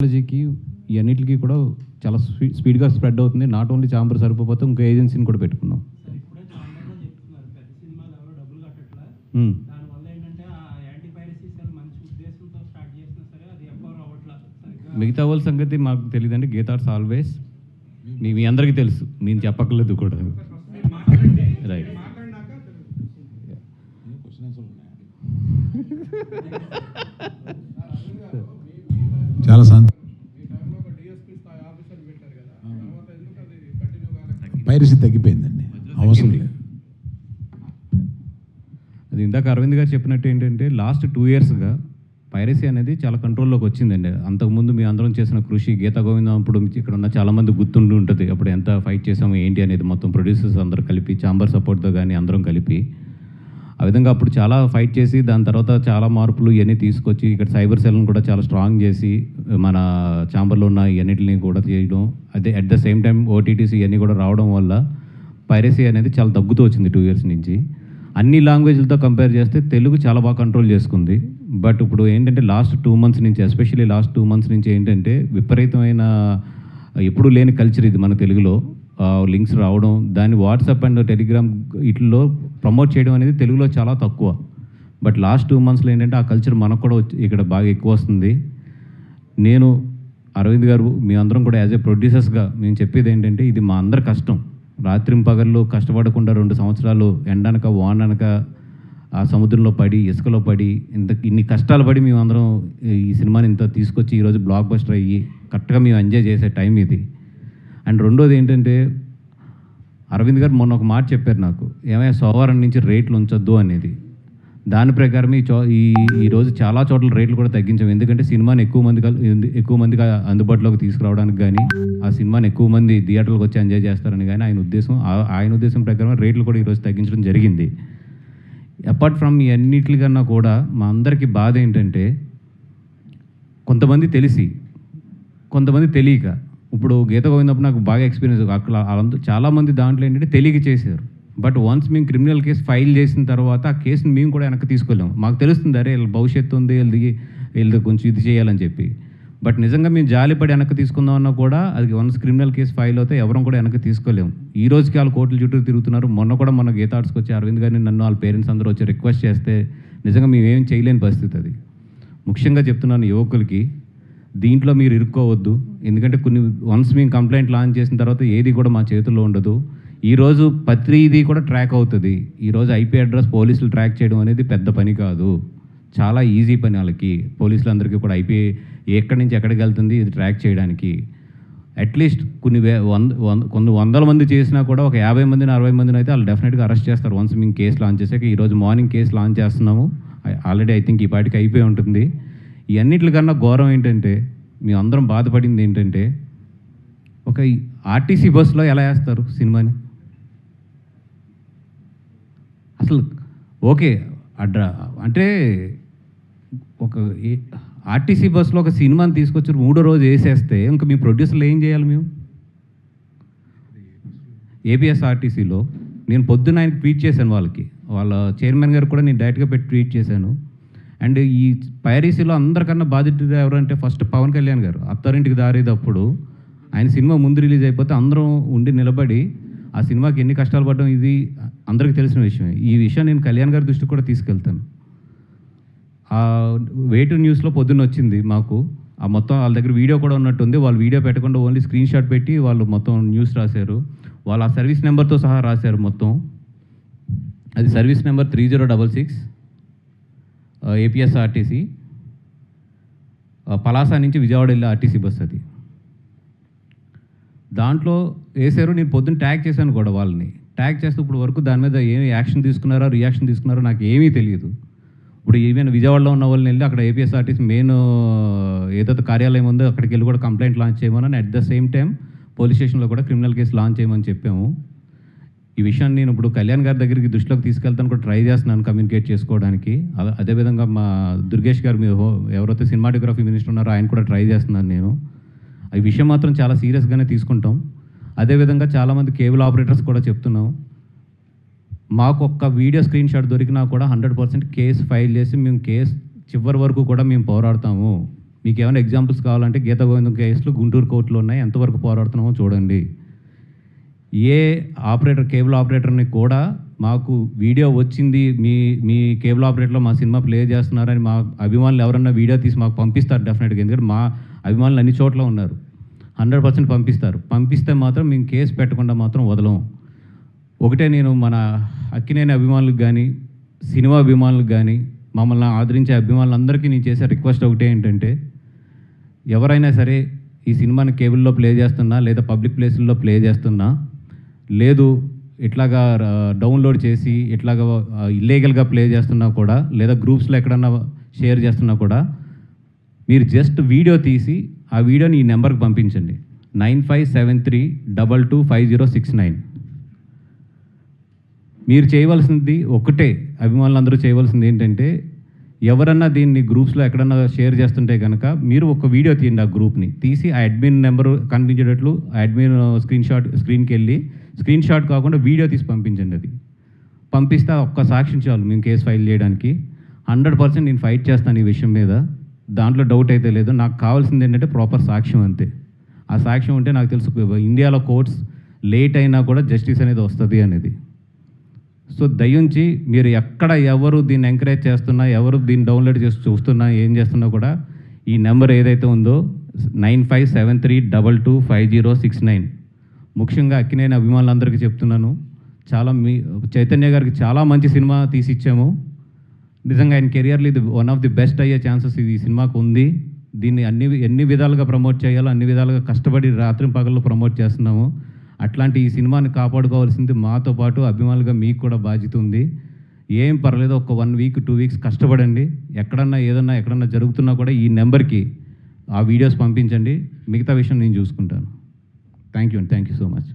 టెక్నాలజీకి ఇవన్నిటికి కూడా చాలా స్పీ- స్పీడ్గా స్ప్రెడ్ అవుతుంది. నాట్ ఓన్లీ చాంబర్ సరిపోతే ఇంకో ఏజెన్సీని కూడా పెట్టుకున్నాం సార్ ఇప్పుడే చాంబర్లో చెప్తున్నారు. పెద్ద సినిమాలు ఎవరో డబ్బులు కట్టట్లా. మ్మ్. దానివల్ల ఏంటంటే ఆ యాంటీ పైరసీ సెల్ మంచి ఉద్దేశంతో స్టార్ట్ చేసినా సరే అది ఎవ్వరు అవ్వట్లా. సరిగ్గా మిగతా వాళ్ళ సంగతి మాకు తెలియదండి గీతార్స్ ఆల్వేస్ మీ మీ అందరికీ తెలుసు. నేను చెప్పక్కర్లేదు కూడా. రైట్ చాలా సంత పైరసీ తగ్గిపోయిందండి. అవసరం లేదు. అది ఇందాక అరవింద్ గారు చెప్పినట్టు ఏంటంటే లాస్ట్ టూ ఇయర్స్గా పైరసీ అనేది చాలా కంట్రోల్లోకి వచ్చిందండి. అంతకుముందు మీ అందరం చేసిన కృషి గీత గోవిందం అప్పుడు ఇక్కడ ఉన్న చాలామంది గుర్తుండి ఉంటుంది. అప్పుడు ఎంత ఫైట్ చేసాము ఏంటి అనేది మొత్తం ప్రొడ్యూసర్స్ అందరూ కలిపి చాంబర్ సపోర్ట్తో కానీ అందరం కలిపి. ఆ విధంగా అప్పుడు చాలా ఫైట్ చేసి దాని తర్వాత చాలా మార్పులు ఇవన్నీ తీసుకొచ్చి ఇక్కడ సైబర్ సెల్ని కూడా చాలా స్ట్రాంగ్ చేసి మన ఛాంబర్లో ఉన్న ఇవన్నిటిని కూడా చేయడం. అదే అట్ ద సేమ్ టైం ఓటీటీసీ ఇవన్నీ కూడా రావడం వల్ల పైరసీ అనేది చాలా తగ్గుతూ వచ్చింది టూ ఇయర్స్ నుంచి. అన్ని లాంగ్వేజ్లతో కంపేర్ చేస్తే తెలుగు చాలా బాగా కంట్రోల్ చేసుకుంది. బట్ ఇప్పుడు ఏంటంటే లాస్ట్ టూ మంత్స్ నుంచి ఎస్పెషల్లీ లాస్ట్ టూ మంత్స్ నుంచి ఏంటంటే విపరీతమైన ఎప్పుడూ లేని కల్చర్ ఇది మన తెలుగులో. లింక్స్ రావడం దాన్ని వాట్సాప్ అండ్ టెలిగ్రామ్ వీటిల్లో ప్రమోట్ చేయడం అనేది తెలుగులో చాలా తక్కువ. బట్ లాస్ట్ టూ మంత్స్లో ఏంటంటే ఆ కల్చర్ మనకు కూడా ఇక్కడ బాగా ఎక్కువ వస్తుంది. నేను అరవింద్ గారు మీ అందరం కూడా యాజ్ ఏ ప్రొడ్యూసర్స్గా మేము చెప్పేది ఏంటంటే ఇది మా అందరి కష్టం. రాత్రింపగళ్ళు కష్టపడకుండా రెండు సంవత్సరాలు ఎండనక వాననక ఆ సముద్రంలో పడి ఇసుకలో పడి ఇంత ఇన్ని కష్టాలు పడి మేము అందరం ఈ సినిమాని ఇంత తీసుకొచ్చి ఈరోజు బ్లాక్ బస్టర్ అయ్యి కరెక్ట్గా మేము ఎంజాయ్ చేసే టైం ఇది. అండ్ రెండోది ఏంటంటే అరవింద్ గారు మొన్న ఒక మాట చెప్పారు నాకు ఏమైనా సోమవారం నుంచి రేట్లు ఉంచొద్దు అనేది. దాని ప్రకారం ఈ చో ఈ ఈరోజు చాలా చోట్ల రేట్లు కూడా తగ్గించాం. ఎందుకంటే సినిమాని ఎక్కువ మంది ఎక్కువ మందికి అందుబాటులోకి తీసుకురావడానికి కానీ ఆ సినిమాని ఎక్కువ మంది థియేటర్లకు వచ్చి ఎంజాయ్ చేస్తారని కానీ ఆయన ఉద్దేశం ఆ- ఆయన ఉద్దేశం ప్రకారం రేట్లు కూడా ఈరోజు తగ్గించడం జరిగింది. అపార్ట్ ఫ్రమ్ ఈ అన్నిటికన్నా కూడా మా అందరికీ బాధ ఏంటంటే కొంతమంది తెలిసి కొంతమంది తెలియక ఇప్పుడు గీత గోవిందప్పుడు నాకు బాగా ఎక్స్పీరియన్స్ అక్కడ వాళ్ళంతా చాలామంది దాంట్లో ఏంటంటే తెలియక చేశారు బట్ వన్స్ మేము క్రిమినల్ కేసు ఫైల్ చేసిన తర్వాత ఆ కేసుని మేము కూడా వెనక్కి తీసుకెళ్ళాము. మాకు తెలుస్తుంది అరే వీళ్ళ భవిష్యత్తు ఉంది వీళ్ళది వీళ్ళది కొంచెం ఇది చేయాలని చెప్పి. బట్ నిజంగా మేము జాలిపడి వెనక్కి తీసుకుందామన్నా కూడా అది వన్స్ క్రిమినల్ కేసు ఫైల్ అవుతే ఎవరం కూడా వెనక్కి తీసుకోలేము ఈ రోజుకి వాళ్ళు కోర్టుల చుట్టూ తిరుగుతున్నారు. మొన్న కూడా మన గీత వచ్చి అరవింద్ గారిని నన్ను వాళ్ళ పేరెంట్స్ అందరూ వచ్చి రిక్వెస్ట్ చేస్తే నిజంగా మేము ఏం చేయలేని పరిస్థితి అది. ముఖ్యంగా చెప్తున్నాను యువకులకి దీంట్లో మీరు ఇరుక్కోవద్దు. ఎందుకంటే కొన్ని వన్స్ మేము కంప్లైంట్ లాంచ్ చేసిన తర్వాత ఏది కూడా మా చేతుల్లో ఉండదు. ఈరోజు ప్రతిదీ కూడా ట్రాక్ అవుతుంది. ఈరోజు ఐపీ అడ్రస్ పోలీసులు ట్రాక్ చేయడం అనేది పెద్ద పని కాదు. చాలా ఈజీ పని వాళ్ళకి. పోలీసులందరికీ కూడా ఐపీ ఎక్కడి నుంచి ఎక్కడికి వెళ్తుంది ఇది ట్రాక్ చేయడానికి. అట్లీస్ట్ కొన్ని వే వంద వంద కొన్ని వందల మంది చేసినా కూడా ఒక యాభై మందిని అరవై మందిని అయితే వాళ్ళు డెఫినెట్గా అరెస్ట్ చేస్తారు వన్స్ మేము కేసు లాంచ్ చేసాక ఈరోజు మార్నింగ్ కేసు లాంచ్ చేస్తున్నాము. ఆల్రెడీ ఐ థింక్ ఈ పాటికి అయిపోయి ఉంటుంది. ఇవన్నిటికన్నా ఘోరం ఏంటంటే మీ అందరం బాధపడింది ఏంటంటే ఒక ఆర్టీసీ బస్సులో ఎలా వేస్తారు సినిమాని? అసలు ఓకే అడ్ర అంటే ఒక ఆర్టీసీ బస్సులో ఒక సినిమాని తీసుకొచ్చి మూడో రోజు వేసేస్తే ఇంకా మీ ప్రొడ్యూసర్లు ఏం చేయాలి మేము? ఏపీఎస్ఆర్టీసీలో నేను పొద్దున్న ఆయన ట్వీట్ చేశాను వాళ్ళకి. వాళ్ళ చైర్మన్ గారు కూడా నేను డైరెక్ట్గా పెట్టి ట్వీట్ చేశాను. అండ్ ఈ పైరసీలో అందరికన్నా బాధితుడు ఎవరంటే ఫస్ట్ పవన్ కళ్యాణ్ గారు. అత్తారింటికి దారేటప్పుడు ఆయన సినిమా ముందు రిలీజ్ అయిపోతే అందరం ఉండి నిలబడి ఆ సినిమాకి ఎన్ని కష్టాలు పడడం ఇది అందరికీ తెలిసిన విషయమే. ఈ విషయం నేను కళ్యాణ్ గారి దృష్టికి కూడా తీసుకెళ్తాను. ఆ వేటు న్యూస్లో పొద్దున్న వచ్చింది మాకు. ఆ మొత్తం వాళ్ళ దగ్గర వీడియో కూడా ఉన్నట్టుంది. వాళ్ళు వీడియో పెట్టకుండా ఓన్లీ స్క్రీన్ షాట్ పెట్టి వాళ్ళు మొత్తం న్యూస్ రాశారు. వాళ్ళు ఆ సర్వీస్ నెంబర్తో సహా రాశారు మొత్తం. అది service number three zero double six. APSRTC Palasa నుంచి విజయవాడ వెళ్ళే ఆర్టీసీ బస్ అది. దాంట్లో వేసారు నేను పొద్దున్న ట్యాగ్ చేశాను కూడా వాళ్ళని. ట్యాగ్ చేస్తే ఇప్పుడు వరకు దాని మీద ఏమి యాక్షన్ తీసుకున్నారో రియాక్షన్ తీసుకున్నారో నాకు ఏమీ తెలియదు. ఇప్పుడు ఏమైనా విజయవాడలో ఉన్న వాళ్ళని వెళ్ళి అక్కడ ఏపీఎస్ఆర్టీసీ మెయిన్ ఏదైతే కార్యాలయం ఉందో అక్కడికి వెళ్ళి కూడా కంప్లైంట్ లాంచ్ చేయమని at the same time police స్టేషన్లో కూడా క్రిమినల్ కేసు లాంచ్ చేయమని చెప్పాము. ఈ విషయాన్ని నేను ఇప్పుడు కళ్యాణ్ గారి దగ్గరికి దృష్టిలోకి తీసుకెళ్తాను కూడా ట్రై చేస్తున్నాను కమ్యూనికేట్ చేసుకోవడానికి. అదే- అదేవిధంగా మా దుర్గేష్ గారు మీ ఎవరైతే సినిమాటోగ్రఫీ మినిస్టర్ ఉన్నారో ఆయన కూడా ట్రై చేస్తున్నాను నేను. ఈ విషయం మాత్రం చాలా సీరియస్గానే తీసుకుంటాం. అదేవిధంగా చాలామంది కేబుల్ ఆపరేటర్స్ కూడా చెప్తున్నాం. మాకు ఒక్క వీడియో స్క్రీన్ షాట్ దొరికినా కూడా హండ్రెడ్ పర్సెంట్ కేసు ఫైల్ చేసి మేము కేసు చివరి వరకు కూడా మేము పోరాడతాము. మీకు ఏమైనా ఎగ్జాంపుల్స్ కావాలంటే గీత గోవిందం కేసులు గుంటూరు కోర్టులో ఉన్నాయి. ఎంతవరకు పోరాడుతున్నామో చూడండి. ఏ ఆపరేటర్ కేబుల్ ఆపరేటర్ని కూడా మాకు వీడియో వచ్చింది మీ మీ కేబుల్ ఆపరేటర్లో మా సినిమా ప్లే చేస్తున్నారని మా అభిమానులు ఎవరన్నా వీడియో తీసి మాకు పంపిస్తారు డెఫినెట్గా. ఎందుకంటే మా అభిమానులు అన్ని చోట్ల ఉన్నారు. హండ్రెడ్ పర్సెంట్ పంపిస్తారు. పంపిస్తే మాత్రం మేము కేసు పెట్టకుండా మాత్రం వదలం ఒకటే నేను మన అక్కినేని అభిమానులకు కానీ సినిమా అభిమానులకు కానీ మమ్మల్ని ఆదరించే అభిమానులందరికీ నేను చేసే రిక్వెస్ట్ ఒకటే ఏంటంటే ఎవరైనా సరే ఈ సినిమాని కేబుల్లో ప్లే చేస్తున్నా లేదా పబ్లిక్ ప్లేసుల్లో ప్లే చేస్తున్నా లేదు ఇట్లాగా డౌన్లోడ్ చేసి ఇట్లాగా ఇల్లీగల్గా ప్లే చేస్తున్నా కూడా లేదా గ్రూప్స్లో ఎక్కడన్నా షేర్ చేస్తున్నా కూడా మీరు జస్ట్ వీడియో తీసి ఆ వీడియోని ఈ నెంబర్కి పంపించండి. Nine five seven three double two five zero six nine. మీరు చేయవలసింది ఒకటే అభిమానులందరూ చేయవలసింది ఏంటంటే ఎవరన్నా దీన్ని గ్రూప్స్లో ఎక్కడన్నా షేర్ చేస్తుంటే కనుక మీరు ఒక వీడియో తీయండి ఆ గ్రూప్ని తీసి ఆ అడ్మిన్ నెంబర్ కనిపించేటట్లు ఆ అడ్మిన్ స్క్రీన్ షాట్ స్క్రీన్కి వెళ్ళి స్క్రీన్ షాట్ కాకుండా వీడియో తీసి పంపించండి అది. పంపిస్తే ఒక్క సాక్ష్యం చాలు మేము కేసు ఫైల్ చేయడానికి. హండ్రెడ్ పర్సెంట్ నేను ఫైట్ చేస్తాను ఈ విషయం మీద. దాంట్లో డౌట్ అయితే లేదు. నాకు కావాల్సింది ఏంటంటే ప్రాపర్ సాక్ష్యం అంతే. ఆ సాక్ష్యం ఉంటే నాకు తెలుసు ఇండియాలో కోర్ట్స్ లేట్ అయినా కూడా జస్టిస్ అనేది వస్తుంది అనేది. సో దయించి మీరు ఎక్కడ ఎవరు దీన్ని ఎంకరేజ్ చేస్తున్నా ఎవరు దీన్ని డౌన్లోడ్ చేసి చూస్తున్నా ఏం చేస్తున్నా కూడా ఈ నెంబర్ ఏదైతే ఉందో nine five seven three double two five zero six nine. ముఖ్యంగా అక్కినేని అభిమానులందరికీ చెప్తున్నాను. చాలా మీ చైతన్య గారికి చాలా మంచి సినిమా తీసి ఇచ్చాము నిజంగా ఆయన కెరియర్లో ఇది వన్ ఆఫ్ ది బెస్ట్ అయ్యే ఛాన్సెస్ ఇది ఈ సినిమాకు ఉంది. దీన్ని అన్ని ఎన్ని విధాలుగా ప్రమోట్ చేయాలో అన్ని విధాలుగా కష్టపడి రాత్రి పగళ్ళు ప్రమోట్ చేస్తున్నాము. అట్లాంటి ఈ సినిమాని కాపాడుకోవాల్సింది మాతో పాటు అభిమానులుగా మీకు కూడా బాధ్యత ఉంది. ఏం పర్లేదు ఒక వన్ వీక్ టూ వీక్స్ కష్టపడండి. ఎక్కడన్నా ఏదన్నా ఎక్కడన్నా జరుగుతున్నా కూడా ఈ నెంబర్కి ఆ వీడియోస్ పంపించండి. మిగతా విషయం నేను చూసుకుంటాను. థ్యాంక్ యూ అండి థ్యాంక్ యూ సో మచ్